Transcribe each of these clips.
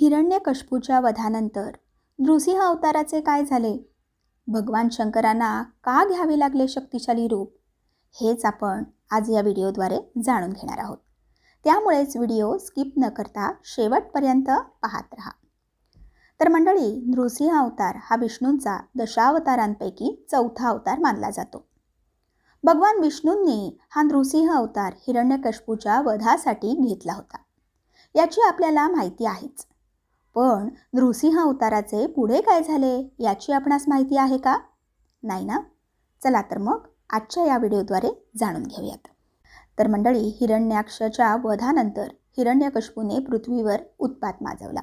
हिरण्यकशपूच्या वधानंतर. नृसिंह अवताराचे काय झाले? भगवान शंकरांना का घ्यावे लागले शक्तिशाली रूप? हेच आपण आज या व्हिडिओद्वारे जाणून घेणार आहोत. त्यामुळेच व्हिडिओ स्किप न करता शेवटपर्यंत पाहत राहा. तर मंडळी नृसिंह अवतार हा विष्णूंचा दशावतारांपैकी चौथा अवतार मानला जातो. भगवान विष्णूंनी हा नृसिंह अवतार हिरण्यकशपूच्या वधासाठी घेतला होता. याची आपल्याला माहिती आहेच. पण नृसिंह अवताराचे पुढे काय झाले याची आपणास माहिती आहे का? नाही ना? चला तर मग आजच्या या व्हिडिओद्वारे जाणून घेऊयात. तर मंडळी हिरण्याक्षच्या वधानंतर हिरण्यकश्पूने पृथ्वीवर उत्पात माजवला.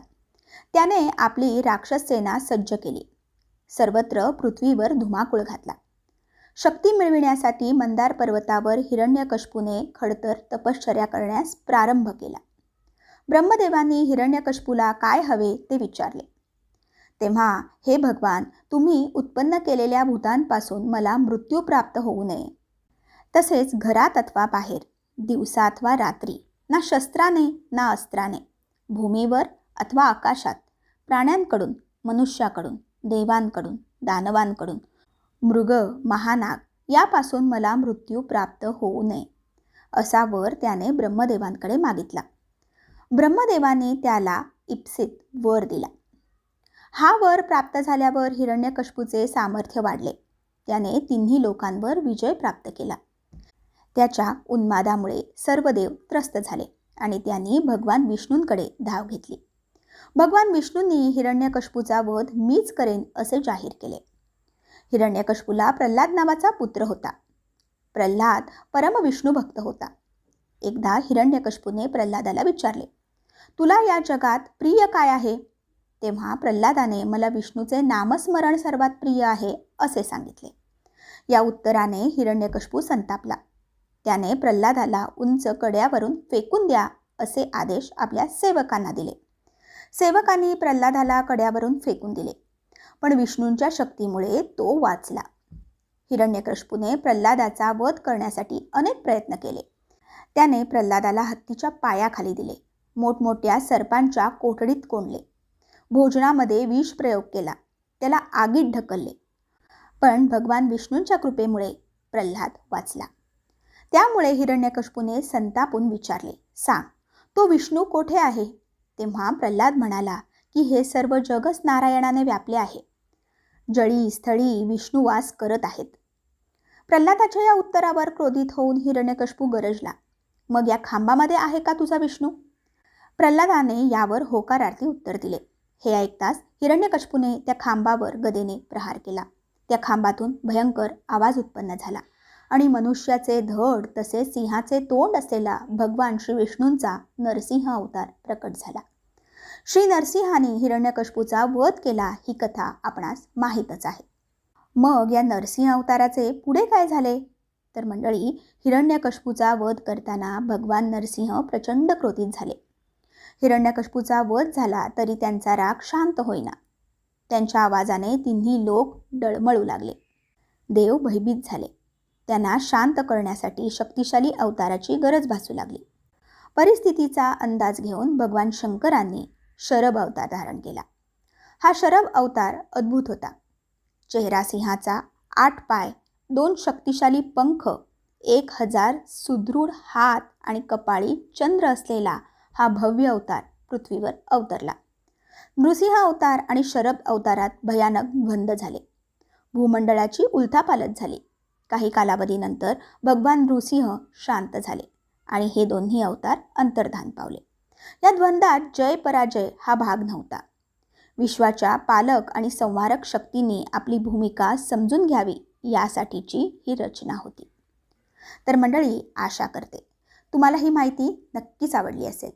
त्याने आपली राक्षस सेना सज्ज केली. सर्वत्र पृथ्वीवर धुमाकूळ घातला. शक्ती मिळविण्यासाठी मंदार पर्वतावर हिरण्यकश्पूने खडतर तपश्चर्या करण्यास प्रारंभ केला. ब्रह्मदेवांनी हिरण्यकशपूला काय हवे ते विचारले. तेव्हा हे भगवान तुम्ही उत्पन्न केलेल्या भूतांपासून मला मृत्यू प्राप्त होऊ नये. तसेच घरात अथवा बाहेर दिवसा अथवा रात्री ना शस्त्राने ना अस्त्राने भूमीवर अथवा आकाशात प्राण्यांकडून मनुष्याकडून देवांकडून दानवांकडून मृग महानाग यापासून मला मृत्यू प्राप्त होऊ नये असा वर त्याने ब्रह्मदेवांकडे मागितला. ब्रह्मदेवाने त्याला इप्सित वर दिला. हा वर प्राप्त झाल्यावर हिरण्यकश्पूचे सामर्थ्य वाढले. त्याने तिन्ही लोकांवर विजय प्राप्त केला. त्याच्या उन्मादामुळे सर्व देव त्रस्त झाले आणि त्यांनी भगवान विष्णूंकडे धाव घेतली. भगवान विष्णूंनी हिरण्यकश्पूचा वध मीच करेन असे जाहीर केले. हिरण्यकश्पूला प्रल्हाद नावाचा पुत्र होता. प्रल्हाद परमविष्णू भक्त होता. एकदा हिरण्यकश्पूने प्रल्हादाला विचारले तुला या जगात प्रिय काय आहे? तेव्हा प्रल्हादाने मला विष्णूचे नामस्मरण सर्वात प्रिय आहे असे सांगितले. या उत्तराने हिरण्यकश्पू संतापला. त्याने प्रल्हादाला उंच कड्यावरून फेकून द्या असे आदेश आपल्या सेवकांना दिले. सेवकांनी प्रल्हादाला कड्यावरून फेकून दिले पण विष्णूंच्या शक्तीमुळे तो वाचला. हिरण्यकश्पूने प्रल्हादाचा वध करण्यासाठी अनेक प्रयत्न केले. त्याने प्रल्हादाला हत्तीच्या पायाखाली दिले. मोठमोठ्या सर्पांच्या कोठडीत कोंडले. भोजनामध्ये विष प्रयोग केला. त्याला आगीत ढकलले. पण भगवान विष्णूंच्या कृपेमुळे प्रल्हाद वाचला. त्यामुळे हिरण्यकशपूने संतापून विचारले सांग तो विष्णू कोठे आहे? तेव्हा प्रल्हाद म्हणाला की हे सर्व जगच नारायणाने व्यापले आहे. जळी स्थळी विष्णू वास करत आहेत. प्रल्हादाच्या या उत्तरावर क्रोधित होऊन हिरण्यकशपू गरजला. मग या खांबामध्ये आहे का तुझा विष्णू? प्रल्हादाने यावर होकारार्थी उत्तर दिले. हे ऐकताच हिरण्यकशपूने त्या खांबावर गदेने प्रहार केला. त्या खांबातून भयंकर आवाज उत्पन्न झाला आणि मनुष्याचे धड तसेच सिंहाचे तोंड असलेला भगवान श्री विष्णूंचा नरसिंह अवतार प्रकट झाला. श्री नरसिंहाने हिरण्यकशपूचा वध केला ही कथा आपणास माहीतच आहे. मग या नरसिंह अवताराचे पुढे काय झाले? तर मंडळी हिरण्यकश्पूचा वध करताना भगवान नरसिंह प्रचंड क्रोधित झाले. हिरण्यकश्पूचा वध झाला तरी त्यांचा राग शांत होईना. त्यांच्या आवाजाने तिन्ही लोक डळमळू लागले. देव भयभीत झाले. त्यांना शांत करण्यासाठी शक्तिशाली अवताराची गरज भासू लागली. परिस्थितीचा अंदाज घेऊन भगवान शंकरांनी शरभ अवतार धारण केला. हा शरभ अवतार अद्भुत होता. चेहरा सिंहाचा आठ पाय दोन शक्तिशाली पंख एक हजार सुदृढ हात आणि कपाळी चंद्र असलेला हा भव्य अवतार पृथ्वीवर अवतरला. नृसिंह अवतार आणि शरभ अवतारात भयानक द्वंद झाले. भूमंडळाची उलथापालत झाली. काही कालावधीनंतर भगवान नृसिंह शांत झाले आणि हे दोन्ही अवतार अंतर्धान पावले. या द्वंद्वात जय पराजय हा भाग नव्हता. विश्वाच्या पालक आणि संवारक शक्तीने आपली भूमिका समजून घ्यावी यासाठीची ही रचना होती. तर मंडळी आशा करते तुम्हाला ही माहिती नक्कीच आवडली असेल.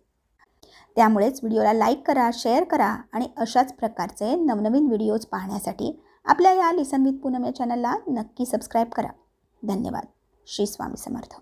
त्यामुळेच व्हिडिओला लाईक करा शेअर करा आणि अशाच प्रकारचे नवनवीन व्हिडिओज पाहण्यासाठी आपल्या या लिसन विथ पूनम या चॅनलला नक्की सबस्क्राईब करा. धन्यवाद. श्री स्वामी समर्थ.